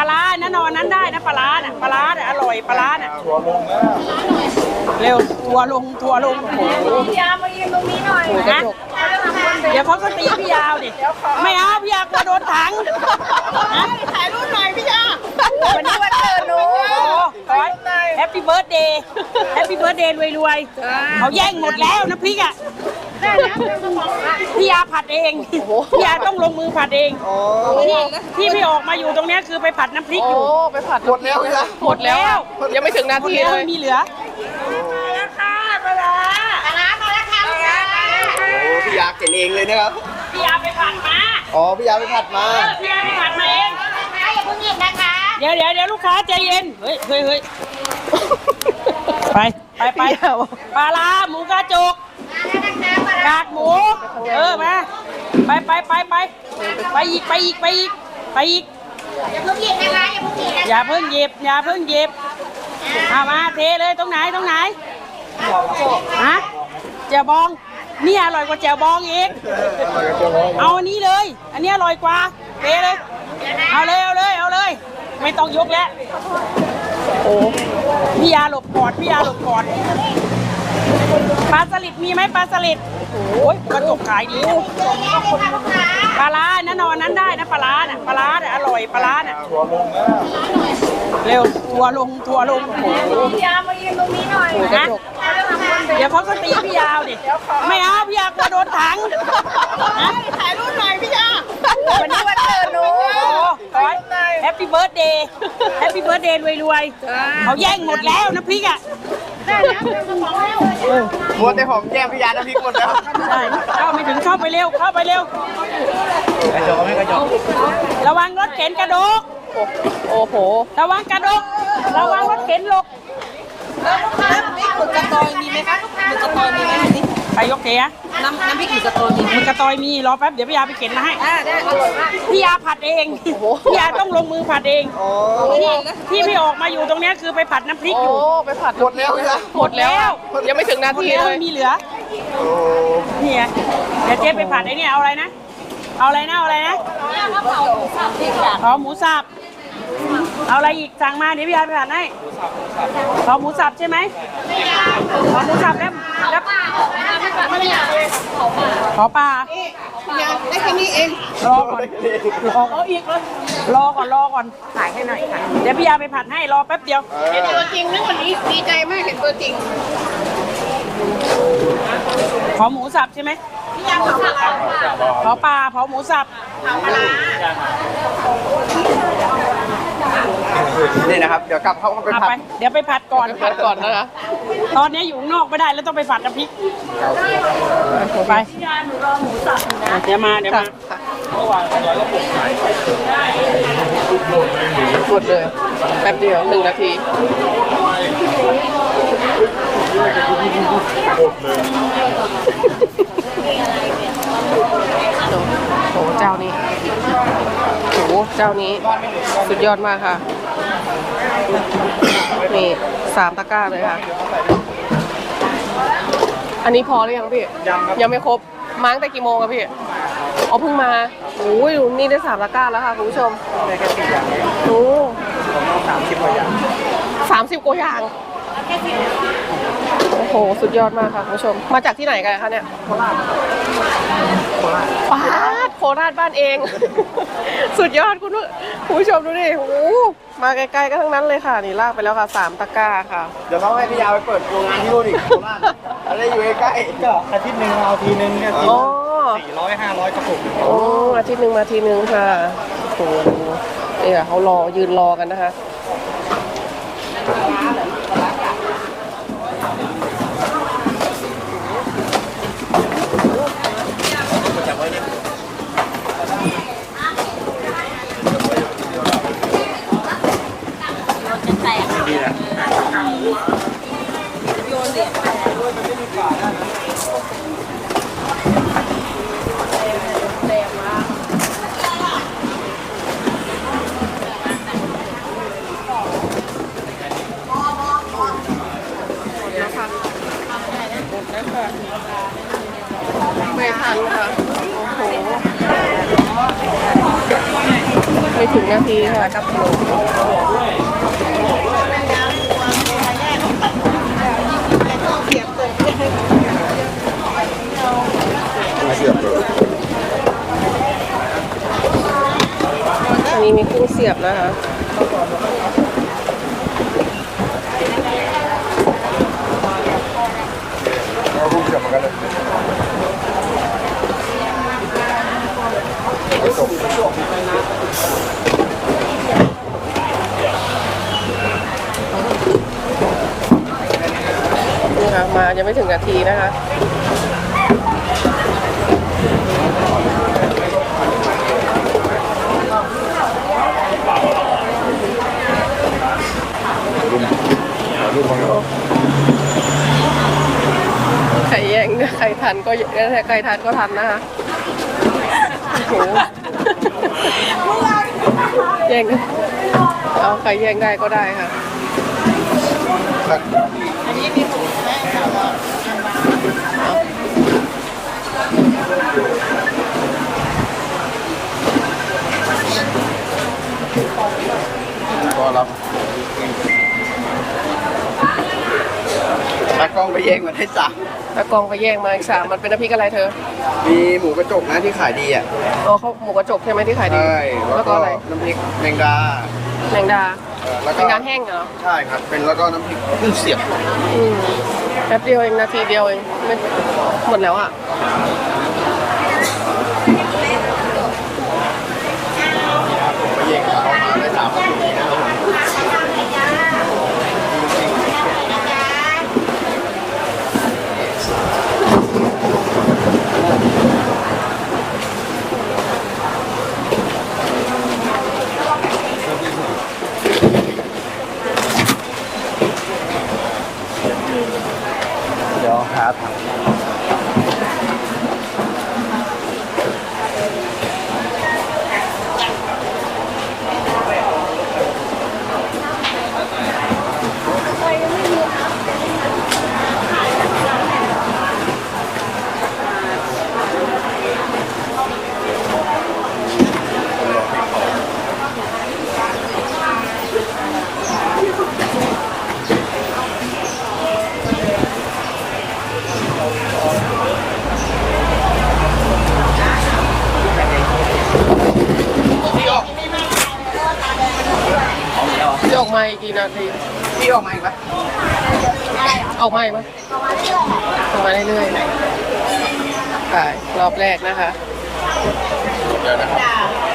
ลาร้าแน่นอนนั้นได้นะปลาร้าน่ะปลาร้าน่ะอร่อยปลาร้าน่ะตัวลงแล้วเร็วทัวร์ลงทัวร์ลงโอ้โหพี่ยามายืนตรงนี้หน่อยนะเดี๋ยวเขาก็ตีพี่ยาวดิไม่เอาพี่ยาวกลัวโดนถังนะถ่ายรูปหน่อยพี่ยาวันนี้วันเกิดหนูโอ้ขอแฮปปี้เบิร์ดเดย์แฮปปี้เบิร์ดเดย์รวยๆเขาแย่งหมดแล้วนะพริกอะ พี่ยาผัดเองพี่ยาต้องลงมือผัดเองอ๋อที่ที่พี่ออกมาอยู่ตรงเนี้ยคือไปผัดน้ำพริกอยู่ไปผัดหมดแล้วพี่ละหมดแล้ว ยังไม่ถึงนาหมดทีแล้วเลยไม่มีเหลือปลาร้ามาแล้วค่ะพี่ยาโอ้พี่ยาเก่งเองเลยนะครับพี่ยาไปผัดมาอ๋อพี่ยาไปผัดมาเออพี่ยาไปผัดมาเองอย่าเพิ่งหยิบนะคะ เดี๋ยวเดี๋ยวเดี๋ยวลูกค้าใจเย็นเฮ้ยเฮ้ยเฮ้ยไปไปไปปลาร้าหมูกระจก กากหมู เออมา ไปไปไปไปไปอีกไปอีกไปอีกไปอีก อย่าเพิ่งหยิบนะคะอย่าเพิ่งหยิบนะอย่าเพิ่งหยิบอย่าเพิ่งหยิบเอามาเทเลยตรงไหนตรงไหนฮะแจ่วบอง นี่อร่อยกว่าแจ่วบองอีกเอาอันนี้เลย อันนี้อร่อยกว่าเทเลยเอาเลยเอาเลยเอาเลย ไม่ต้องยกแล้วโอ้พี่ยาหลบก่อนพี่ยาหลบก่อน ปลาสลิดมีไหมปลาสลิดโอ้ยกระจกขายดีนะปลาร้าแน่นอนนั้นได้นะปลาร้าน่ะปลาร้าน่ะอร่อยปลาร้าน่ะตัวลงแล้วเร็วทัวร์ลงทัวร์ลงโอ้โหพี่ยามายืนตรงนี้หน่อยนะเดี๋ยวเขาก็ตีพี่ยาวดิไม่เอาพี่ยาวกลัวโดนถังนะถ่ายรูปหน่อยพี่ยา วันนี้วันเกิดหนูโอ้ขอแฮปปี้เบิร์ดเดย์แฮปปี้เบิร์ดเดย์รวยๆเขาแย่งหมดแล้วนะพริกอะมัวแต่ผมแย่งพี่ยาน้ำพริกหมดแล้วใช่เข้าไม่ถึงเข้าไปเร็วเข้าไปเร็วกระจกไม่กระจกระวังรถเข็นกระดกโอ้โหระวังกระดกระวังรถเข็นหลกหมึกกระตอยมีไหมคะหมึกกระตอยมีไหมนี่ใค รยกเทอะน้ำน้ำพริกหมึกกระตอยมีมันกระตอยมีรอแป๊บเดี๋ยวพี่ยาไปเข็นมาให้อ่าได้อร่อยมาก พี่ยาผัดเองพี่ยาต้องลงมือผัดเองอ๋อที่ที่พี่ออกมาอยู่ตรงเนี้ยคือไปผัดน้ำพริกโอ้อยู่ไปผัดหมดแล้วพี่ละหมดแล้วยังไม่ถึงนาหมดทีแล้วเลยไม่มีเหลือโอ้นี่ไงเดี๋ยวเจ๊ไปผัดไอ้เนี่ยเอาอะไรนะ เอาอะไรนะเอาอะไรนะเอาหมูสับ เอาอะไรอีกสั่งมาเดี๋ยวพี่ยาไปผัดให้เอาหมูสับใช่ไหมเอาหมูสับแล้วแล้วขอปลาได้แค่นี้เองรอก่อนรอเอาอีกเลยรอก่อนรอก่อนถ่ายให้หน่อยค่ะเดี๋ยวพี่ยาไปผัดให้รอแป๊บเดียวเห็นตัวจริงนะวันนี้ดีใจมากเห็นตัวจริงขอหมูสับใช่ไหม พี่ยาขอผักขอปลาขอหมูสับปลาร้านี่นะครับ เดี๋ยวกลับเข้าไปเอาผัดไป เดี๋ยวไปผัดก่อนผัดก่อนนะคะตอนนี้อยู่ข้างนอกไม่ได้แล้วต้องไปผัดน้ำพริกไปเดี๋ยวมาเดี๋ยวมาหมดเลย แป๊บเดียวหนึ่งนาทีโอ้โหเจ้านี้โอ้โห เจ้านี้สุดยอดมากค่ะ นี่สามตะกร้าเลยค่ะ อันนี้พอหรือยังพี่ ยังครับ ยังไม่ครบมาตั้งแต่กี่โมงครับพี่อ๋อเพิ่งมาโอ้ยนี่ได้สามตะกร้าแล้วค่ะคุณผู้ชมได้แค่สิบอย่างเองโอ้ผมต้องสามสิบกว่าอย่างสามสิบกว่าอย่างโอ้โห สุดยอดมากค่ะคุณผู้ชม มาจากที่ไหนกันคะเนี่ย โคราช โคราชปาด โคราชบ้านเอง สุดยอดคุณผู้คุณผู้ชมดูดิโอ้โหมาไกลๆก็ทั้งนั้นเลยค่ะ นี่ลากไปแล้วค่ะสามตะกร้าค่ะ เดี๋ยวเขาให้พี่ยาไปเปิดโรงงานที่นู่นอีกโคราชอะไรอยู่ใกล้ๆก็อาทิตย์หนึ่งเอาทีนึงเนี่ยทีอ๋อสี่ร้อยห้าร้อยกระปุกโอ้อาทิตย์หนึ่งมาทีหนึ่งค่ะโอ้โหเนี่ยเขารอยืนรอกันนะคะ ไม่ทันค่ะโอ้โหไม่ถึงนาทีค่ะกับโลอันนี้มีกุ้งเสียบนะคะเราลูกเสียบเหมือนกันเลยไม่ส่ง นี่ค่ะมา ยังไม่ถึงนาทีนะคะใครแย่งนะใครทันก็ใครทันก็ทันนะคะโอ้โหแย่งเอาใครแย่งได้ก็ได้ค่ะอันนี้มีหมู ก็รับตากล้องไปแย่งมันให้สั่งตะกองไปแย่งมาอีกสามมันเป็นน้ำพริกอะไรเธอมีหมูกระจกนะที่ขายดีอะ อ๋อเขาหมูกระจกใช่ไหมที่ขายดี ใช่แล้วก็อะไร น้ำพริกแมงดา แมงดาเอ่อแล้วแมก็งดาแห้งเหรอใช่ครับ เป็นแล้วก็น้ำพริกขึ้นเสียบอืมแป๊บเดียวเองนาทีเดียวเองไม่หมดแล้วอะ ไปแย่งเขามาได้สามนาทีนะครับผม เดี๋ยวหาถัง ที่ออก มาอีกกี่นาทีพี่ออกมาอีกไหมออกมาอีกไหมออกมาเรื่อยๆขายรอบแรกนะคะเดี๋ยวนะครับ